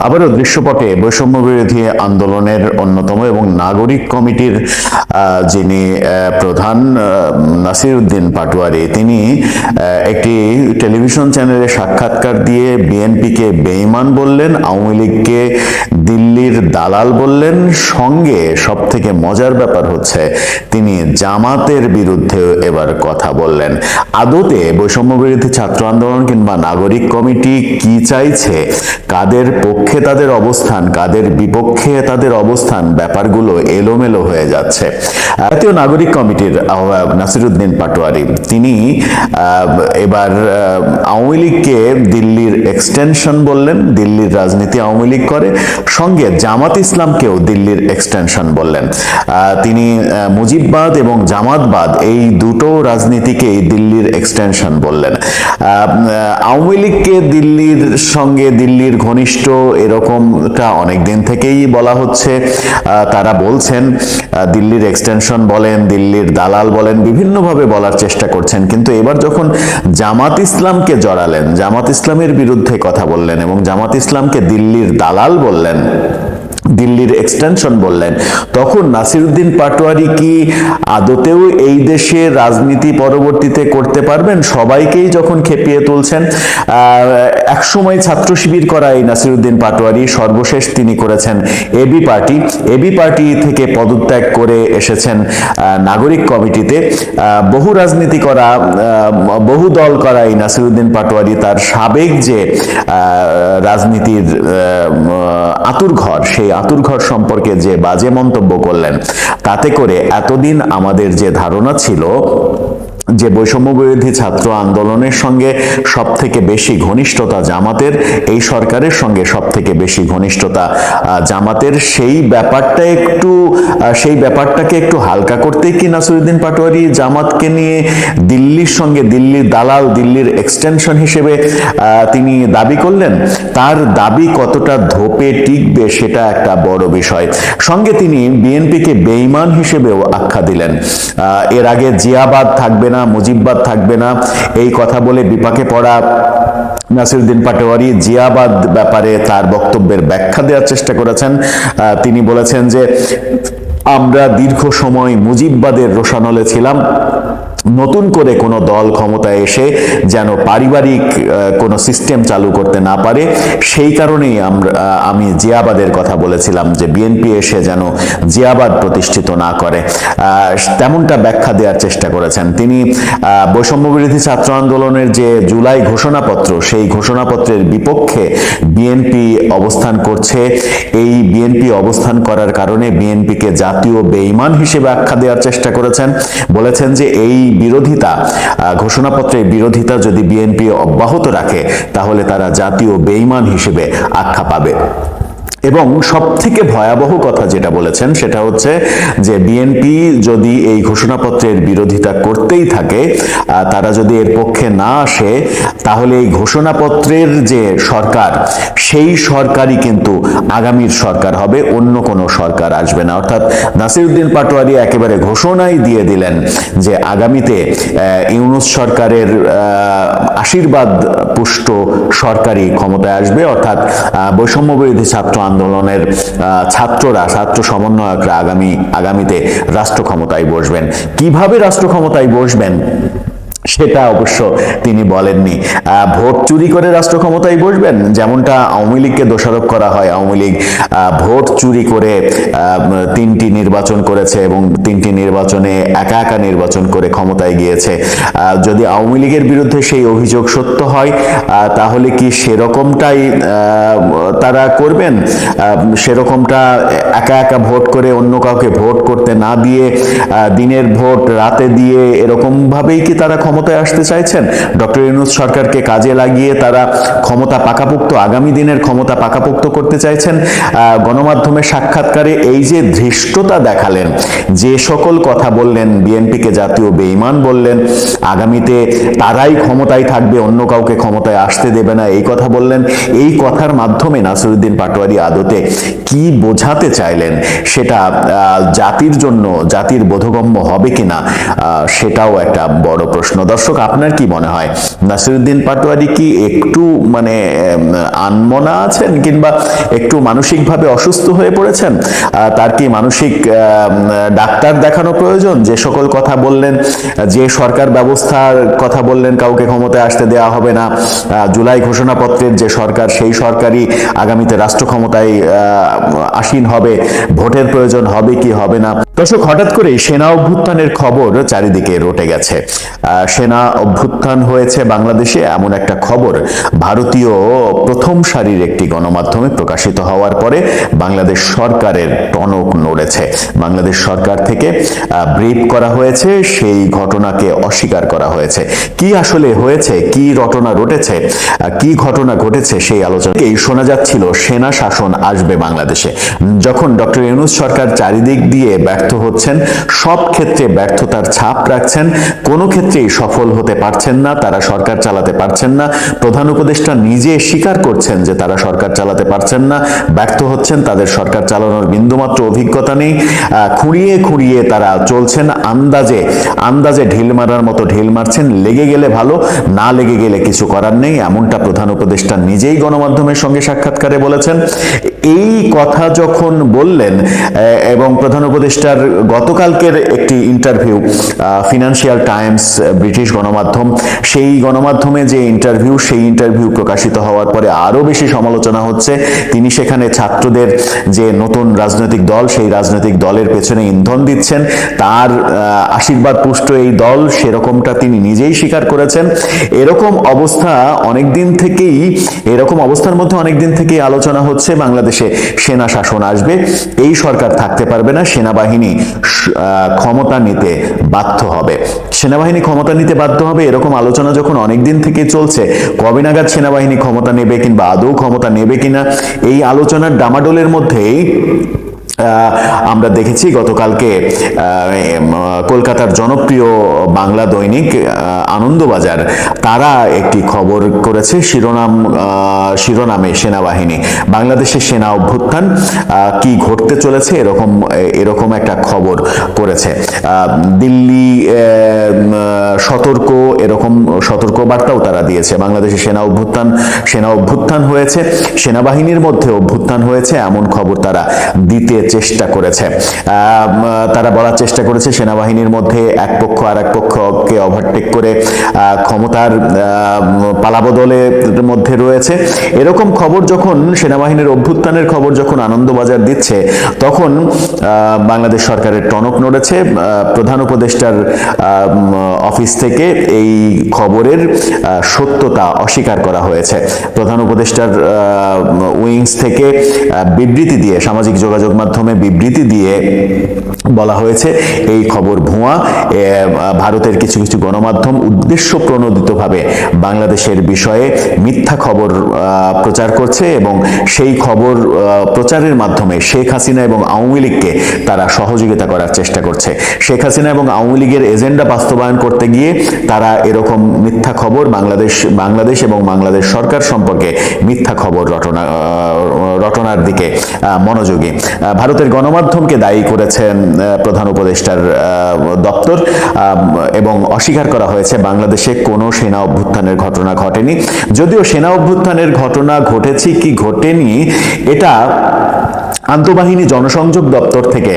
আবারও দৃশ্যপটে বৈষম্য বিরোধী আন্দোলনের অন্যতম এবং নাগরিক কমিটির যিনি প্রধান নাসির উদ্দিন পাটোয়ারি, তিনি একটি টেলিভিশন চ্যানেলে সাক্ষাৎকার দিয়ে বিএনপিকে বেঈমান বললেন, আওয়ামী লীগকে দিল্লির দালাল বললেন। সঙ্গে সব থেকে মজার ব্যাপার হচ্ছে, তিনি জামাতের বিরুদ্ধেও এবার কথা বললেন। আদতে বৈষম্য বিরোধী ছাত্র আন্দোলন কিংবা নাগরিক কমিটি কি চাইছে, কাদের পক্ষে তাদের অবস্থান, কাদের বিপক্ষে তাদের অবস্থান, ব্যাপারগুলো এলোমেলো হয়ে যাচ্ছে। জাতীয় নাগরিক কমিটির আহ্বায়ক নাসিরুদ্দিন পাটোয়ারি, তিনি এবার আওয়ামী লীগকে দিল্লির এক্সটেনশন বললেন, দিল্লির রাজনীতি আওয়ামী লীগ করে, সঙ্গে জামাত ইসলামকেও দিল্লির এক্সটেনশন বললেন। তিনি মুজিববাদ এবং জামাতবাদ এই দুটো রাজনীতিকেই দিল্লির এক্সটেনশন বললেন। আওয়ামী লীগকে দিল্লির সঙ্গে দিল্লির ঘনিষ্ঠ এরকমটা অনেক দিন থেকেই বলা হচ্ছে। তারা বলছেন দিল্লির এক্সটেনশন বলেন, দিল্লির দালাল বলেন, বিভিন্নভাবে বলার চেষ্টা করছেন। কিন্তু এবার যখন জামাত ইসলামকে জড়ালেন, জামাত ইসলামের বিরুদ্ধে কথা বললেন এবং জামাত ইসলামকে দিল্লির দালাল বললেন দিল্লির এক্সটেনশন বললেন। তখন নাসিরুদ্দিন পাটোয়ারি কি আদতেও এই দেশে রাজনীতি পরবর্তীতে করতে পারবেন? সবাইকেই যখন খেপিয়ে তুলছেন এক সময় ছাত্র শিবির করা এই নাসিরুদ্দিন পাটোয়ারি, সর্বশেষ তিনি করেছেন এবি পার্টি। এবি পার্টি থেকে পদত্যাগ করে এসেছেন নাগরিক কমিটিতে। বহু রাজনীতি করা বহু দল করা এই নাসিরুদ্দিন পাটোয়ারি তার সাবেক যে রাজনীতির আতুর ঘর সেই আতুর ঘর সম্পর্কে যে বাজে মন্তব্য করলেন তাতে করে এতদিন আমাদের যে ধারণা ছিল যে বৈষম্য বিরোধী ছাত্র আন্দোলনের সঙ্গে সব থেকে বেশি ঘনিষ্ঠতা জামাতের, এই সরকারের সঙ্গে সব থেকে বেশি ঘনিষ্ঠতা জামাতের, সেই ব্যাপারটা একটু সেই ব্যাপারটাকে একটু হালকা করতে কি নাসিরুদ্দিন পাটোয়ারি জামাতকে নিয়ে দিল্লির সঙ্গে দিল্লির দালাল, দিল্লির এক্সটেনশন হিসেবে তিনি দাবি করলেন? তার দাবি কতটা ধোপে টিকবে সেটা একটা বড় বিষয়। সঙ্গে তিনি বিএনপিকে বেঈমান হিসেবেও আখ্যা দিলেন। এর আগে জিয়াবাদ থাকবে না মুজিববাদ থাকবে না। এই কথা বলে বিপাকে পড়া নাসিরুদ্দিন পাটোয়ারি জিয়াবাদ ব্যাপারে তার বক্তব্যের ব্যাখ্যা দেওয়ার চেষ্টা করেছেন। তিনি বলেছেন যে, আমরা দীর্ঘ সময় মুজিববাদের রোশানলে ছিলাম। নতুন করে কোনো দল ক্ষমতায় এসে যেন পারিবারিক কোনো সিস্টেম চালু করতে না পারে সেই কারণেই আমরা আমি জিয়াবাদের কথা বলেছিলাম যে বিএনপি এসে যেন জিয়াবাদ প্রতিষ্ঠিত না করে। তেমনটা ব্যাখ্যা দেওয়ার চেষ্টা করেছেন। তিনি আহ, বৈষম্য বিরোধী ছাত্র আন্দোলনের যে জুলাই ঘোষণাপত্র সেই ঘোষণাপত্রের বিপক্ষে বিএনপি অবস্থান করছে। এই বিএনপি অবস্থান করার কারণে বিএনপিকে জাতীয় বেঈমান হিসেবে আখ্যা দেওয়ার চেষ্টা করেছেন। বলেছেন যে এই বিরোধিতা আহ, ঘোষণাপত্রের বিরোধিতা যদি বিএনপি অব্যাহত রাখে তাহলে তারা জাতীয় বেঈমান হিসেবে আখ্যা পাবে। এবং সব থেকে ভয়াবহ কথা যেটা বলেছেন সেটা হচ্ছে যে বিএনপি যদি এই ঘোষণাপত্রের বিরোধিতা করতেই থাকে তারা যদি এর পক্ষে না আসে, তাহলে এই ঘোষণাপত্রের যে সরকার, সেই সরকারই কিন্তু আগামীর সরকার হবে, অন্য কোনো সরকার আসবে না। অর্থাৎ নাসিরউদ্দিন পাটোয়ারি একেবারে ঘোষণাই দিয়ে দিলেন যে আগামীতে ইউনুস সরকারের আশীর্বাদ পুষ্ট সরকারি ক্ষমতায় আসবে। অর্থাৎ বৈষম্য বিরোধী ছাত্র আন্দোলনের ছাত্ররা ছাত্র সমন্বয়করা আগামী আগামীতে রাষ্ট্র ক্ষমতায় বসবেন। কীভাবে রাষ্ট্র ক্ষমতায় বসবেন? সেটা অবশ্য তিনি বলেননি। ভোট চুরি করে রাষ্ট্র ক্ষমতায় বসবেন, যেমনটা আওয়ামী লীগকে দোষারোপ করা হয়। আওয়ামী লীগ ভোট চুরি করে তিনটি নির্বাচন করেছে এবং তিনটি নির্বাচনে একা একা নির্বাচন করে ক্ষমতায় গিয়েছে। যদি আওয়ামী লীগের বিরুদ্ধে সেই অভিযোগ সত্য হয় তাহলে কি সেরকমটাই তারা করবেন? সেরকমটা একা একা ভোট করে অন্য কাউকে ভোট করতে না দিয়ে দিনের ভোট রাতে দিয়ে এরকমভাবেই কি তারা ক্ষমতায় আসতে চাইছেন। ডক্টর ইউনুস সরকারকে কাজে লাগিয়ে তারা ক্ষমতা পাকাপোক্ত আগামী দিনের ক্ষমতা পাকাপোক্ত করতে চাইছেন। আহ, গণমাধ্যমের সাক্ষাৎকারে এই যে ধৃষ্টতা দেখালেন যে সকল কথা বললেন বিএনপিকে জাতীয় বেঈমান বললেন আগামীতে তারাই ক্ষমতায় থাকবে অন্য কাউকে ক্ষমতায় আসতে দেবে না এই কথা বললেন। এই কথার মাধ্যমে নাসিরুদ্দিন পাটোয়ারি আদতে কি বোঝাতে চাইলেন? সেটা জাতির জন্য জাতির বোধগম্য হবে কিনা? সেটাও একটা বড় প্রশ্ন দর্শক, আপনার কি মনে হয়? নাসিরুদ্দিন পাটোয়ারি কি একটু মানে আনমনা আছেন কিংবা একটু মানসিকভাবে অসুস্থ হয়ে পড়েছেন? তার কি মানসিক ডাক্তার দেখানো প্রয়োজন? যে সকল কথা বললেন, যে সরকার ব্যবস্থার কথা বললেন, কাউকে ক্ষমতায় আসতে দেওয়া হবে না। জুলাই ঘোষণাপত্রের যে সরকার, সেই সরকারই আগামীতে রাষ্ট্র ক্ষমতায় আসীন হবে। ভোটের প্রয়োজন হবে কি হবে না? দর্শক, হঠাৎ করে সেনা অভ্যুত্থানের খবর চারিদিকে রটে গেছে। সেনা অভ্যুত্থান হয়েছে বাংলাদেশে এমন একটা খবর। ভারতীয় প্রথম সারির একটি গণমাধ্যমে প্রকাশিত হওয়ার পরে বাংলাদেশ সরকারের টনক নড়েছে। বাংলাদেশ সরকার থেকে ব্রিফ করা হয়েছে, সেই ঘটনাকে অস্বীকার করা হয়েছে। কি আসলে হয়েছে? কি রটনা রটেছে? কি ঘটনা ঘটেছে? সেই আলোচনাকেই শোনা যাচ্ছিল, সেনা শাসন আসবে বাংলাদেশে। যখন ডক্টর ইউনুস সরকার চারিদিক দিয়ে ব্যর্থ হচ্ছেন। সব ক্ষেত্রে ব্যর্থতার ছাপ রাখছেন। কোনো ক্ষেত্রেই সফল হতে পারছেন না, তারা সরকার চালাতে পারছেন না। প্রধান উপদেষ্টা নিজে স্বীকার করছেন যে তারা সরকার চালাতে পারছেন না। ব্যর্থ হচ্ছেন, তাদের সরকার চালানোর বিন্দুমাত্র অভিজ্ঞতা নেই। খুঁড়িয়ে খুঁড়িয়ে তারা চলছেন আন্দাজে। আন্দাজে ঢিল মারার মতো ঢিল মারছেন। লেগে গেলে ভালো, না লেগে গেলে কিছু করার নেই। এমনটা প্রধান উপদেষ্টা নিজেই গণমাধ্যমের সঙ্গে সাক্ষাৎকারে বলেছেন। এই কথা যখন বললেন এবং প্রধান উপদেষ্টার গতকালকের একটি ইন্টারভিউ ফিনান্সিয়াল টাইমস ব্রিটিশ গণমাধ্যম। সেই গণমাধ্যমে যে ইন্টারভিউ সেই ইন্টারভিউ প্রকাশিত হওয়ার পরে আরও বেশি সমালোচনা হচ্ছে। তিনি সেখানে ছাত্রদের যে নতুন রাজনৈতিক দল, সেই রাজনৈতিক দলের পেছনে ইন্ধন দিচ্ছেন। তার আশীর্বাদ পুষ্ট এই দল, সেরকমটা তিনি নিজেই স্বীকার করেছেন। এরকম অবস্থা অনেক দিন থেকেই, এরকম অবস্থার মধ্যে অনেক দিন থেকেই আলোচনা হচ্ছে। বাংলাদেশে সেনা শাসন আসবে, এই সরকার থাকতে পারবে না, সেনাবাহিনী স- আহ, ক্ষমতা নিতে বাধ্য হবে। সেনাবাহিনী ক্ষমতা নিতে বাধ্য হবে এরকম আলোচনা যখন অনেক দিন থেকে চলছে কবে নাগাদ সেনাবাহিনী ক্ষমতা নেবে কিংবা আদৌ ক্ষমতা নেবে কিনা এই আলোচনার ডামাডোলের মধ্যেই আমরা দেখেছি গতকালকে কলকাতার জনপ্রিয় বাংলা দৈনিক আনন্দবাজার, তারা একটি খবর করেছে, শিরোনাম শিরোনামে সেনাবাহিনী, বাংলাদেশের সেনা অভ্যুত্থান কি ঘটতে চলেছে, এরকম এরকম একটা খবর করেছে। দিল্লি সতর্ক, এরকম সতর্ক বার্তাও তারা দিয়েছে, বাংলাদেশের সেনা অভ্যুত্থান সেনা অভ্যুত্থান হয়েছে, সেনাবাহিনীর মধ্যে অভ্যুত্থান হয়েছে, এমন খবর তারা দিতে চেষ্টা করেছে। তারা বলার চেষ্টা করেছে সেনাবাহিনীর মধ্যে এক পক্ষ আর এক পক্ষকে ওভারটেক করে ক্ষমতার পালাবদলের মধ্যে রয়েছে। এরকম খবর যখন, সেনাবাহিনীর অভ্যুত্থানের খবর যখন আনন্দবাজার দিচ্ছে, তখন বাংলাদেশ সরকারের টনক নড়েছে। প্রধান উপদেষ্টার অফিস থেকে এই খবরের সত্যতা অস্বীকার করা হয়েছে। প্রধান উপদেষ্টার উইংস থেকে বিবৃতি দিয়ে সামাজিক যোগাযোগ মাধ্যমে বিবৃতি দিয়ে বলা হয়েছে, এই খবর ভুয়া ভারতের কিছু কিছু গণমাধ্যম উদ্দেশ্য প্রণোদিতভাবে বাংলাদেশের বিষয়ে মিথ্যা খবর প্রচার করছে এবং সেই খবর প্রচারের মাধ্যমে শেখ হাসিনা এবং আওয়ামী লীগকে তারা সহযোগিতা করার চেষ্টা করছে। শেখ হাসিনা এবং আওয়ামী লীগের এজেন্ডা বাস্তবায়ন করতে গিয়ে তারা এরকম মিথ্যা খবর বাংলাদেশ বাংলাদেশ এবং বাংলাদেশ সরকার সম্পর্কে মিথ্যা খবর রটনা রটনার দিকে মনোযোগী। ভারতের গণমাধ্যমকে দায়ী করেছেন প্রধান উপদেষ্টার দপ্তর এবং অস্বীকার করা হয়েছে বাংলাদেশে কোনো সেনা অভ্যুত্থানের ঘটনা ঘটেনি। যদিও সেনা অভ্যুত্থানের ঘটনা ঘটেছে কি ঘটেনি, এটা আন্তঃবাহিনী জনসংযোগ দপ্তর থেকে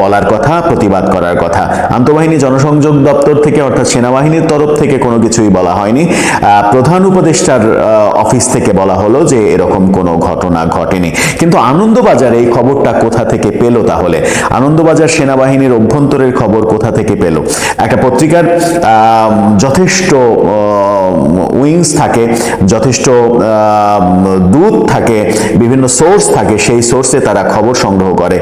বলার কথা, প্রতিবাদ করার কথা। আন্তঃবাহিনী জনসংযোগ দপ্তর থেকে, অর্থাৎ সেনাবাহিনীর তরফ থেকে কোনো কিছুই বলা হয়নি। প্রধান উপদেষ্টার অফিস থেকে বলা হলো যে এরকম কোনো ঘটনা ঘটেনি। কিন্তু আনন্দবাজার, এই খবরটা কোথা থেকে পেল তাহলে? আনন্দবাজার সেনাবাহিনীর অভ্যন্তরের খবর কোথা থেকে পেল? একটা পত্রিকার যথেষ্ট উইংস থাকে, যথেষ্ট দুধ দূত থাকে, বিভিন্ন সোর্স থাকে, সেই সোর্সে তারা খবর সংগ্রহ করে।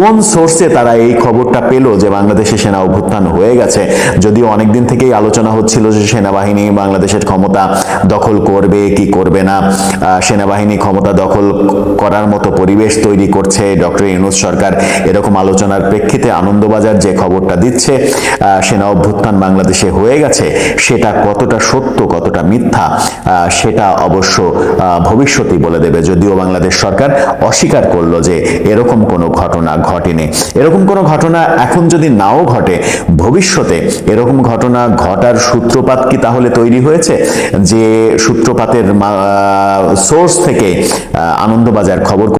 কোন সোর্সে তারা এই খবরটা পেল যে বাংলাদেশে সেনা অভ্যুত্থান হয়ে গেছে। যদিও অনেকদিন থেকেই আলোচনা হচ্ছিল যে সেনাবাহিনী বাংলাদেশের ক্ষমতা দখল করবে, কি করবে না। সেনাবাহিনী ক্ষমতা দখল করার মতো পরিবেশ তৈরি করছে ডক্টর ইউনুস সরকার। এরকম আলোচনার প্রেক্ষিতে আনন্দবাজার যে খবরটা দিচ্ছে সেনা অভ্যুত্থান বাংলাদেশে হয়ে গেছে, সেটা কতটা সত্য, কতটা মিথ্যা সেটা অবশ্য ভবিষ্যতই বলে দেবে। যদিও বাংলাদেশ সরকার অস্বীকার করল যে এরকম কোনো ঘটনা। ঘটেনি। এরকম কোনো ঘটনা এখন যদি নাও ঘটে, ভবিষ্যতে এরকম ঘটনা ঘটার সূত্রপাত কি তাহলে তৈরি হয়েছে? যে সূত্রপাতের সোর্স থেকে আনন্দবাজার খবর